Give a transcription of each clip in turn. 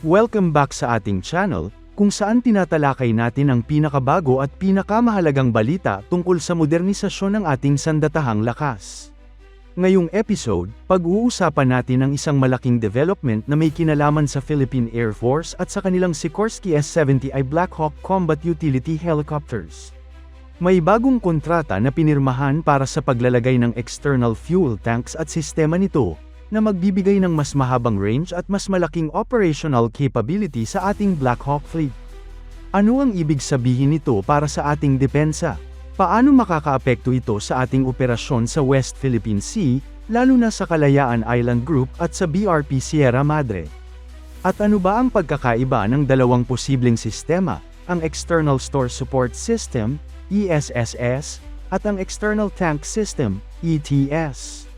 Welcome back sa ating channel, kung saan tinatalakay natin ang pinakabago at pinakamahalagang balita tungkol sa modernisasyon ng ating sandatahang lakas. Ngayong episode, pag-uusapan natin ang isang malaking development na may kinalaman sa Philippine Air Force at sa kanilang Sikorsky S-70i Black Hawk Combat Utility Helicopters. May bagong kontrata na pinirmahan para sa paglalagay ng external fuel tanks at sistema nito, na magbibigay ng mas mahabang range at mas malaking operational capability sa ating Black Hawk fleet. Ano ang ibig sabihin nito para sa ating depensa? Paano makakaapekto ito sa ating operasyon sa West Philippine Sea, lalo na sa Kalayaan Island Group at sa BRP Sierra Madre? At ano ba ang pagkakaiba ng dalawang posibleng sistema, ang External Store Support System, ESSS, at ang External Tank System, ETS?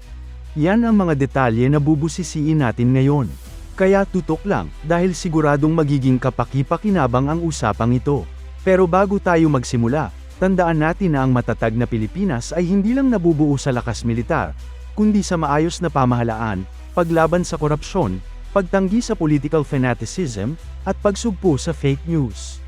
Yan ang mga detalye na bubusisiin natin ngayon. Kaya tutok lang, dahil siguradong magiging kapaki-pakinabang ang usapang ito. Pero bago tayo magsimula, tandaan natin na ang matatag na Pilipinas ay hindi lang nabubuo sa lakas militar, kundi sa maayos na pamahalaan, paglaban sa korupsyon, pagtanggi sa political fanaticism, at pagsugpo sa fake news.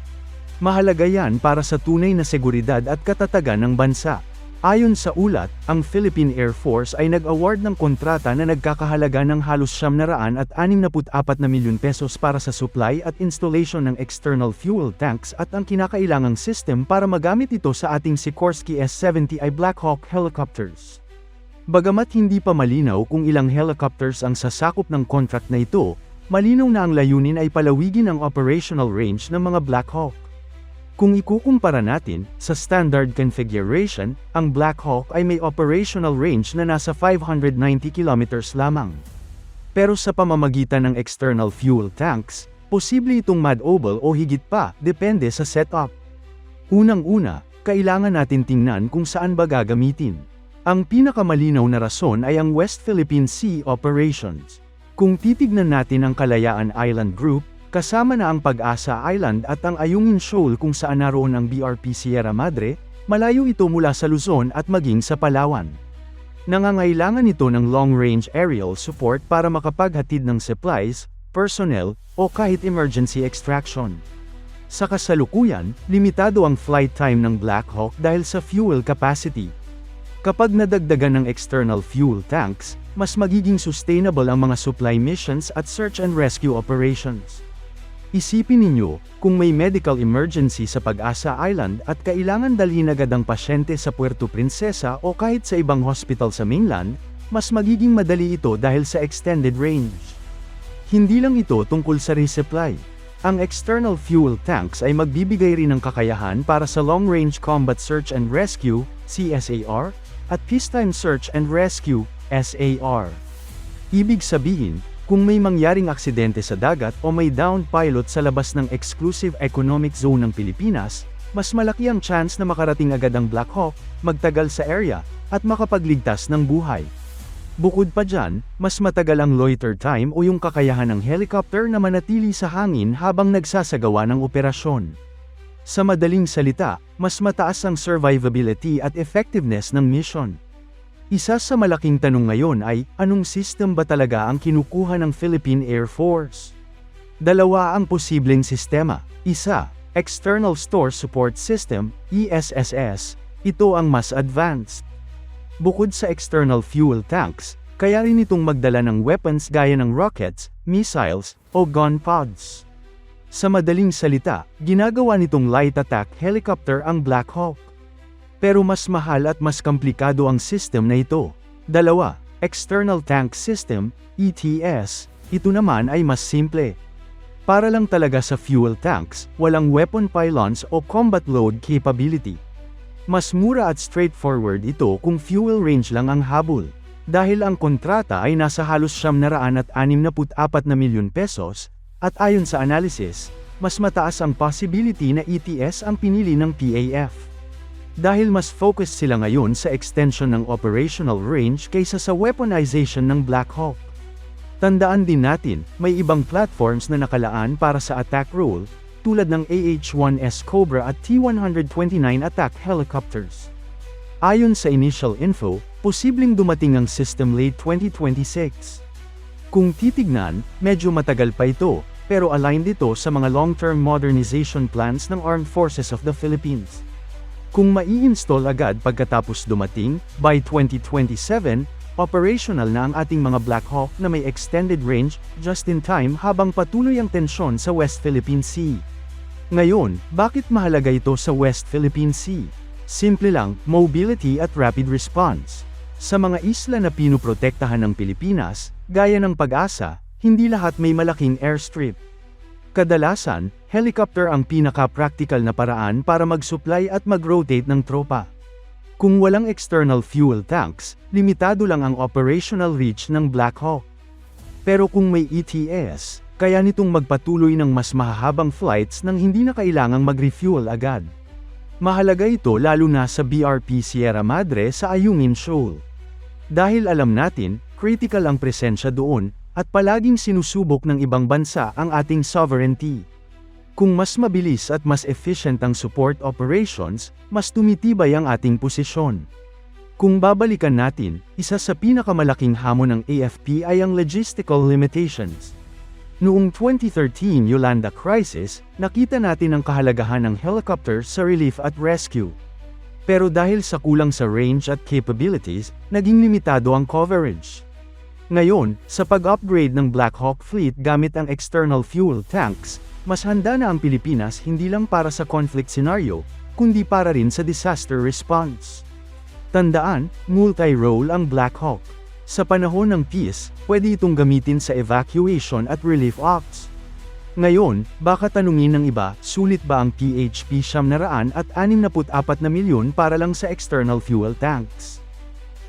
Mahalaga yan para sa tunay na seguridad at katatagan ng bansa. Ayon sa ulat, ang Philippine Air Force ay nag-award ng kontrata na nagkakahalaga ng halos 764 na milyon pesos para sa supply at installation ng external fuel tanks at ang kinakailangang system para magamit ito sa ating Sikorsky S-70i Black Hawk helicopters. Bagamat hindi pa malinaw kung ilang helicopters ang sasakop ng contract na ito, malinaw na ang layunin ay palawigin ang operational range ng mga Black Hawk. Kung ikukumpara natin, sa standard configuration, ang Black Hawk ay may operational range na nasa 590 kilometers lamang. Pero sa pamamagitan ng external fuel tanks, posible itong mad-oval o higit pa, depende sa setup. Unang-una, kailangan natin tingnan kung saan ba gagamitin. Ang pinakamalinaw na rason ay ang West Philippine Sea Operations. Kung titignan natin ang Kalayaan Island Group, Kasama na ang Pag-asa Island at ang Ayungin Shoal kung saan naroon ang BRP Sierra Madre, malayo ito mula sa Luzon at maging sa Palawan. Nangangailangan ito ng long-range aerial support para makapaghatid ng supplies, personnel, o kahit emergency extraction. Sa kasalukuyan, limitado ang flight time ng Black Hawk dahil sa fuel capacity. Kapag nadagdagan ng external fuel tanks, mas magiging sustainable ang mga supply missions at search and rescue operations. Isipin ninyo, kung may medical emergency sa Pag-asa Island at kailangan dalhin agad ang pasyente sa Puerto Princesa o kahit sa ibang hospital sa mainland, mas magiging madali ito dahil sa extended range. Hindi lang ito tungkol sa resupply. Ang external fuel tanks ay magbibigay rin ng kakayahan para sa long-range combat search and rescue, CSAR, at peacetime search and rescue, SAR. Ibig sabihin, kung may mangyaring aksidente sa dagat o may downed pilot sa labas ng exclusive economic zone ng Pilipinas, mas malaki ang chance na makarating agad ang Black Hawk, magtagal sa area, at makapagligtas ng buhay. Bukod pa dyan, mas matagal ang loiter time o yung kakayahan ng helicopter na manatili sa hangin habang nagsasagawa ng operasyon. Sa madaling salita, mas mataas ang survivability at effectiveness ng mission. Isa sa malaking tanong ngayon ay, anong system ba talaga ang kinukuha ng Philippine Air Force? Dalawa ang posibleng sistema. Isa, External Store Support System, ESSS, ito ang mas advanced. Bukod sa external fuel tanks, kaya rin itong magdala ng weapons gaya ng rockets, missiles, o gun pods. Sa madaling salita, ginagawa nitong light attack helicopter ang Black Hawk. Pero mas mahal at mas komplikado ang system na ito. Dalawa, External Tank System, ETS, ito naman ay mas simple. Para lang talaga sa fuel tanks, walang weapon pylons o combat load capability. Mas mura at straightforward ito kung fuel range lang ang habol. Dahil ang kontrata ay nasa halos 764 na milyon pesos, at ayon sa analysis, mas mataas ang possibility na ETS ang pinili ng PAF. Dahil mas focus sila ngayon sa extension ng operational range kaysa sa weaponization ng Black Hawk. Tandaan din natin, may ibang platforms na nakalaan para sa attack role, tulad ng AH-1S Cobra at T-129 attack helicopters. Ayon sa initial info, posibleng dumating ang system late 2026. Kung titignan, medyo matagal pa ito, pero aligned ito sa mga long-term modernization plans ng Armed Forces of the Philippines. Kung mai-install agad pagkatapos dumating, by 2027, operational na ang ating mga Black Hawk na may extended range, just in time habang patuloy ang tensyon sa West Philippine Sea. Ngayon, bakit mahalaga ito sa West Philippine Sea? Simple lang, mobility at rapid response. Sa mga isla na pinuprotektahan ng Pilipinas, gaya ng pag-asa, hindi lahat may malaking airstrip. Kadalasan, helicopter ang pinaka-practical na paraan para mag-supply at mag-rotate ng tropa. Kung walang external fuel tanks, limitado lang ang operational reach ng Black Hawk. Pero kung may ETS, kaya nitong magpatuloy ng mas mahahabang flights nang hindi na kailangang mag-refuel agad. Mahalaga ito lalo na sa BRP Sierra Madre sa Ayungin Shoal. Dahil alam natin, critical ang presensya doon, at palaging sinusubok ng ibang bansa ang ating sovereignty. Kung mas mabilis at mas efficient ang support operations, mas tumitibay ang ating posisyon. Kung babalikan natin, isa sa pinakamalaking hamon ng AFP ay ang logistical limitations. Noong 2013 Yolanda crisis, nakita natin ang kahalagahan ng helicopter sa relief at rescue. Pero dahil sa kulang sa range at capabilities, naging limitado ang coverage. Ngayon, sa pag-upgrade ng Black Hawk fleet gamit ang external fuel tanks, mas handa na ang Pilipinas hindi lang para sa conflict scenario, kundi para rin sa disaster response. Tandaan, multi-role ang Black Hawk. Sa panahon ng peace, pwede itong gamitin sa evacuation at relief ops. Ngayon, baka tanungin ng iba, sulit ba ang PHP siyam na raan at 64 na milyon para lang sa external fuel tanks?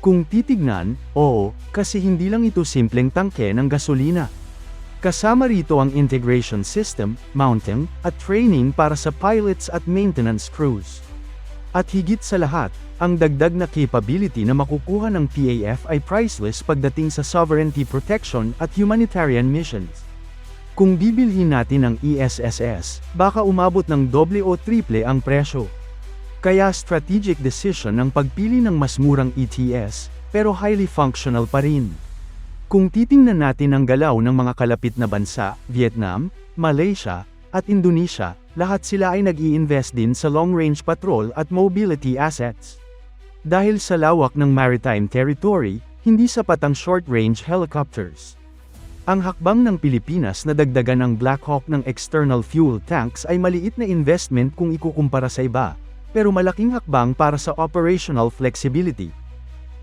Kung titignan, oo, kasi hindi lang ito simpleng tangke ng gasolina. Kasama rito ang integration system, mounting, at training para sa pilots at maintenance crews. At higit sa lahat, ang dagdag na capability na makukuha ng PAF ay priceless pagdating sa sovereignty protection at humanitarian missions. Kung bibilhin natin ang ESSS, baka umabot ng doble o triple ang presyo. Kaya strategic decision ang pagpili ng mas murang ETS, pero highly functional pa rin. Kung titingnan natin ang galaw ng mga kalapit na bansa, Vietnam, Malaysia, at Indonesia, lahat sila ay nag invest din sa long-range patrol at mobility assets. Dahil sa lawak ng maritime territory, hindi sapat ang short-range helicopters. Ang hakbang ng Pilipinas na dagdagan ang Black Hawk ng external fuel tanks ay maliit na investment kung ikukumpara sa iba, pero malaking hakbang para sa operational flexibility.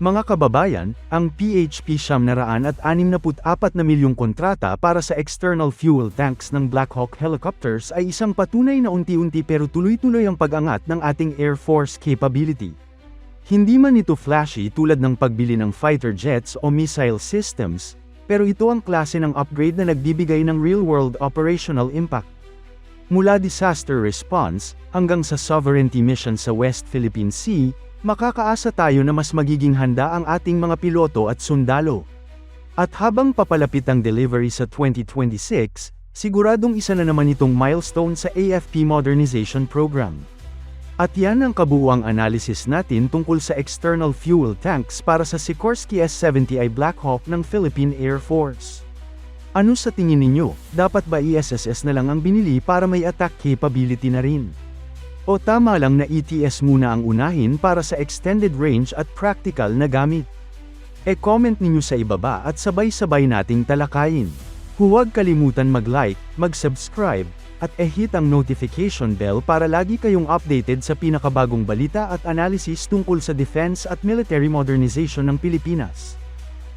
Mga kababayan, ang PHP siyam na raan at 64 na milyong kontrata para sa external fuel tanks ng Black Hawk helicopters ay isang patunay na unti-unti pero tuloy-tuloy ang pag-angat ng ating Air Force capability. Hindi man ito flashy tulad ng pagbili ng fighter jets o missile systems, pero ito ang klase ng upgrade na nagbibigay ng real-world operational impact. Mula disaster response, hanggang sa sovereignty mission sa West Philippine Sea, makakaasa tayo na mas magiging handa ang ating mga piloto at sundalo. At habang papalapit ang delivery sa 2026, siguradong isa na naman itong milestone sa AFP Modernization Program. At yan ang kabuuang analysis natin tungkol sa external fuel tanks para sa Sikorsky S-70i Black Hawk ng Philippine Air Force. Ano sa tingin ninyo, dapat ba ISSS na lang ang binili para may attack capability na rin? O tama lang na ETS muna ang unahin para sa extended range at practical na gamit? E-comment ninyo sa ibaba at sabay-sabay nating talakayin. Huwag kalimutan mag-like, mag-subscribe, at e-hit ang notification bell para lagi kayong updated sa pinakabagong balita at analysis tungkol sa defense at military modernization ng Pilipinas.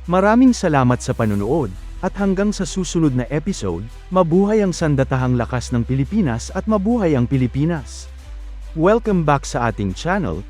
Maraming salamat sa panonood, at hanggang sa susunod na episode, mabuhay ang sandatahang lakas ng Pilipinas at mabuhay ang Pilipinas. Welcome back sa ating channel,